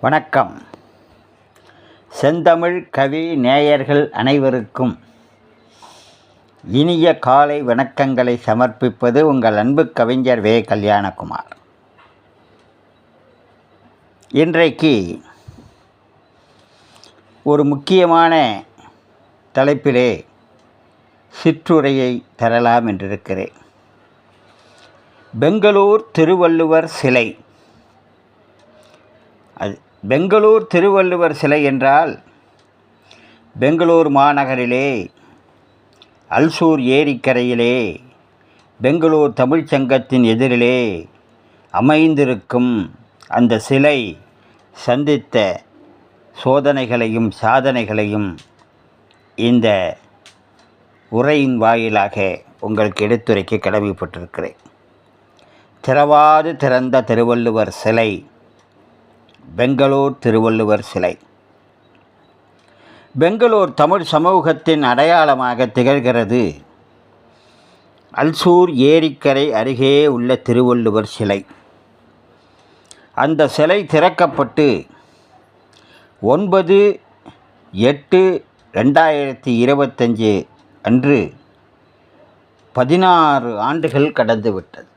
வணக்கம். செந்தமிழ் கவி நேயர்கள் அனைவருக்கும் இனிய காலை வணக்கங்களை சமர்ப்பிப்பது உங்கள் அன்பு கவிஞர் வே. கல்யாணகுமார். இன்றைக்கு ஒரு முக்கியமான தலைப்பிலே சிற்றுரையை தரலாம் என்றிருக்கிறேன். பெங்களூர் திருவள்ளுவர் சிலை. அது பெங்களூர் திருவள்ளுவர் சிலை என்றால் பெங்களூர் மாநகரிலே அல்சூர் ஏரிக்கரையிலே பெங்களூர் தமிழ்ச்சங்கத்தின் எதிரிலே அமைந்திருக்கும் அந்த சிலை சந்தித்த சோதனைகளையும் சாதனைகளையும் இந்த உரையின் வாயிலாக உங்களுக்கு எடுத்துரைக்க கடமைப்பட்டிருக்கிறேன். திறவாது திறந்த திருவள்ளுவர் சிலை பெங்களூர் திருவள்ளுவர் சிலை. பெங்களூர் தமிழ் சமூகத்தின் அடையாளமாக திகழ்கிறது அல்சூர் ஏரிக்கரை அருகே உள்ள திருவள்ளுவர் சிலை. அந்த சிலை திறக்கப்பட்டு ஒன்பது எட்டு ரெண்டாயிரத்தி இருபத்தஞ்சு அன்று பதினாறு ஆண்டுகள் கடந்துவிட்டது.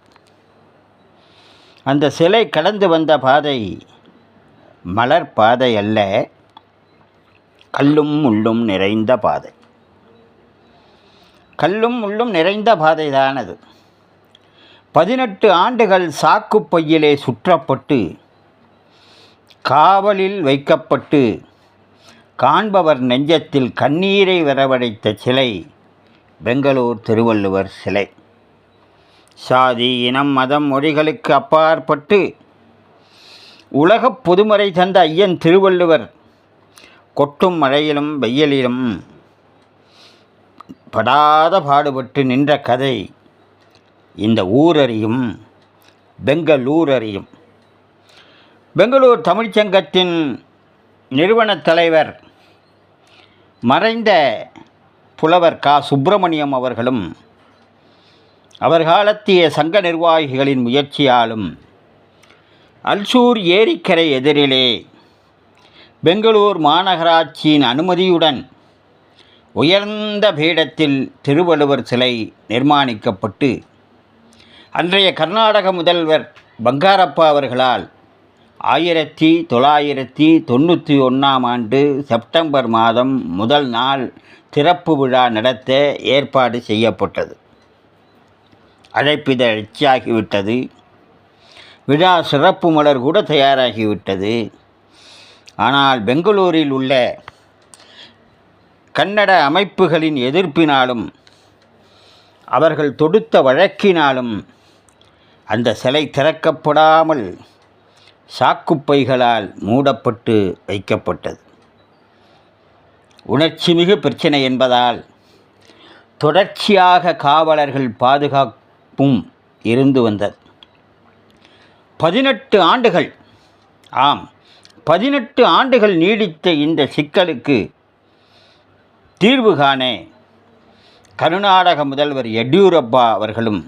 அந்த சிலை கடந்து வந்த பாதை மலர் பாதை அல்ல கல்லும் முள்ளும் நிறைந்த பாதை. கல்லும் முள்ளும் நிறைந்த பாதை அது. பதினெட்டு ஆண்டுகள் சாக்கு பையிலே சுற்றப்பட்டு காவலில் வைக்கப்பட்டு காண்பவர் நெஞ்சத்தில் கண்ணீரை வரவழைத்த சிலை பெங்களூர் திருவள்ளுவர் சிலை. சாதி இனம் மதம் மொழிகளுக்கு அப்பாற்பட்டு உலகப் பொதுமறை தந்த ஐயன் திருவள்ளுவர் கொட்டும் மழையிலும் வெயிலிலும் படாத பாடுபட்டு நின்ற கதை இந்த ஊரறியும் பெங்களூர் அறியும் பெங்களூர் தமிழ்ச்சங்கத்தின் நிறுவனத் தலைவர் மறைந்த புலவர் கா. சுப்பிரமணியம் அவர்களும் அவர் காலத்திய சங்க நிர்வாகிகளின் முயற்சியாலும் அல்சூர் ஏரிக்கரை எதிரிலே பெங்களூர் மாநகராட்சியின் அனுமதியுடன் உயர்ந்த பீடத்தில் திருவள்ளுவர் சிலை நிர்மாணிக்கப்பட்டு அன்றைய கர்நாடக முதல்வர் பங்காரப்பா அவர்களால் ஆயிரத்தி தொள்ளாயிரத்தி தொண்ணூற்றி ஒன்றாம் ஆண்டு செப்டம்பர் மாதம் முதல் நாள் திறப்பு விழா நடத்த ஏற்பாடு செய்யப்பட்டது. அழைப்பிதழ்ச்சியாகிவிட்டது விழா சிறப்பு மலர் கூட தயாராகிவிட்டது. ஆனால் பெங்களூரில் உள்ள கன்னட அமைப்புகளின் எதிர்ப்பினாலும் அவர்கள் தொடுத்த வழக்கினாலும் அந்த சிலை திறக்கப்படாமல் சாக்குப்பைகளால் மூடப்பட்டு வைக்கப்பட்டது. உணர்ச்சிமிகு பிரச்சனை என்பதால் தொடர்ச்சியாக காவலர்கள் பாதுகாப்பும் இருந்து வந்தது. பதினெட்டு ஆண்டுகள். ஆம் பதினெட்டு ஆண்டுகள் நீடித்த இந்த சிக்கலுக்கு தீர்வு காண. கர்நாடக முதல்வர் எடியூரப்பா அவர்களும்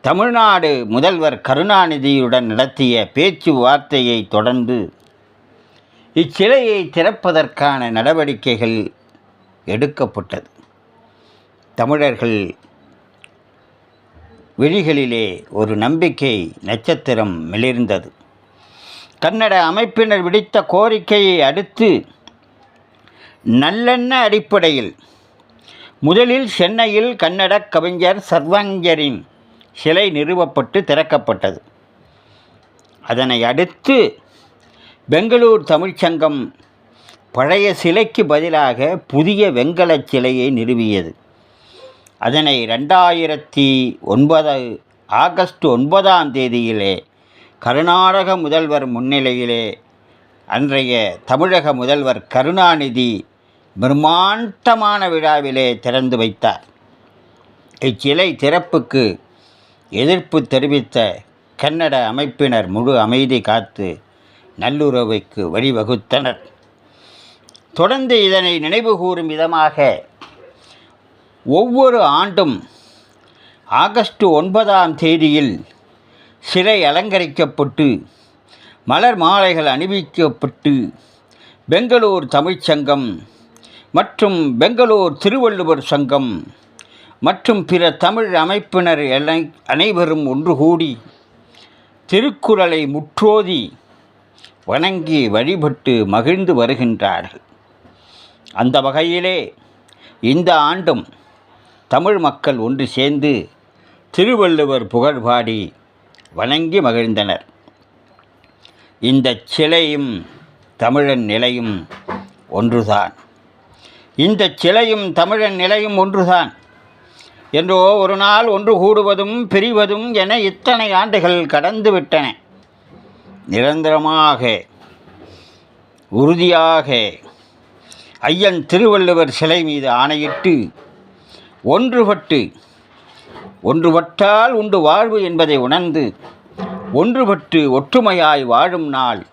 தமிழ்நாடு முதல்வர் கருணாநிதியுடன் நடத்திய பேச்சுவார்த்தையை தொடர்ந்து இச்சிலையை திறப்பதற்கான நடவடிக்கைகள் எடுக்கப்பட்டது. தமிழர்கள் விழிகளிலே ஒரு நம்பிக்கை நட்சத்திரம் மிளிர்ந்தது. கன்னட அமைப்பினர் விடுத்த கோரிக்கையை அடுத்து நல்லெண்ண அடிப்படையில் முதலில் சென்னையில் கன்னட கவிஞர் சர்வாங்கரின் சிலை நிறுவப்பட்டு திறக்கப்பட்டது. அதனை அடுத்து பெங்களூர் தமிழ்ச்சங்கம் பழைய சிலைக்கு பதிலாக புதிய வெங்கலச் சிலையை நிறுவியது. அதனை ரெண்டாயிரத்தி ஒன்பது ஆகஸ்ட் ஒன்பதாம் தேதியிலே கர்நாடக முதல்வர் முன்னிலையிலே அன்றைய தமிழக முதல்வர் கருணாநிதி பிரம்மாண்டமான விழாவிலே திறந்து வைத்தார். இச்சிலை திறப்புக்கு எதிர்ப்பு தெரிவித்த கன்னட அமைப்பினர் முழு அமைதி காத்து நல்லுறவுக்கு வழிவகுத்தனர். தொடர்ந்து இதனை நினைவுகூரும் விதமாக ஒவ்வொரு ஆண்டும் ஆகஸ்ட் ஒன்பதாம் தேதியில் சிலை அலங்கரிக்கப்பட்டு மலர் மாலைகள் அணிவிக்கப்பட்டு பெங்களூர் தமிழ்ச் சங்கம் மற்றும் பெங்களூர் திருவள்ளுவர் சங்கம் மற்றும் பிற தமிழ் அமைப்பினர் அனைவரும் ஒன்று கூடி திருக்குறளை முற்றோதி வணங்கி வழிபட்டு மகிழ்ந்து வருகின்றார்கள். அந்த வகையிலே இந்த ஆண்டும் தமிழ் மக்கள் ஒன்று சேர்ந்து திருவள்ளுவர் புகழ் பாடி வணங்கி மகிழ்ந்தனர். இந்த சிலையும் தமிழன் நிலையும் ஒன்றுதான். இந்த சிலையும் தமிழன் நிலையும் ஒன்றுதான். என்றோ ஒரு நாள் ஒன்று கூடுவதும் பிரிவதும் என இத்தனை ஆண்டுகள் கடந்து விட்டன. நிரந்தரமாக உறுதியாக ஐயன் திருவள்ளுவர் சிலை மீது ஆணையிட்டு ஒன்றுபட்டு ஒன்றுபட்டால் உண்டு வாழ்வு என்பதை உணர்ந்து ஒன்றுபட்டு ஒற்றுமையாய் வாழும் நாள்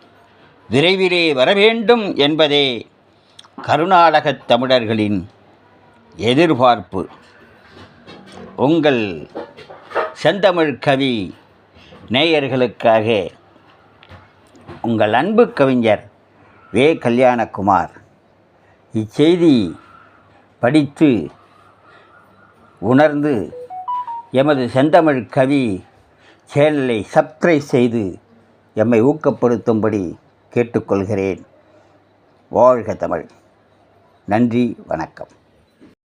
விரைவிலே வரவேண்டும் என்பதே கருநாடகத் தமிழர்களின் எதிர்பார்ப்பு. உங்கள் செந்தமிழ் கவி நேயர்களுக்காக உங்கள் அன்பு கவிஞர் வே. கல்யாணகுமார் இச்செய்தி படித்து உணர்ந்து எமது செந்தமிழ் கவி சேனலை சப்ஸ்கிரைப் செய்து எம்மை ஊக்கப்படுத்தும்படி கேட்டுக்கொள்கிறேன். வாழ்க தமிழ். நன்றி வணக்கம்.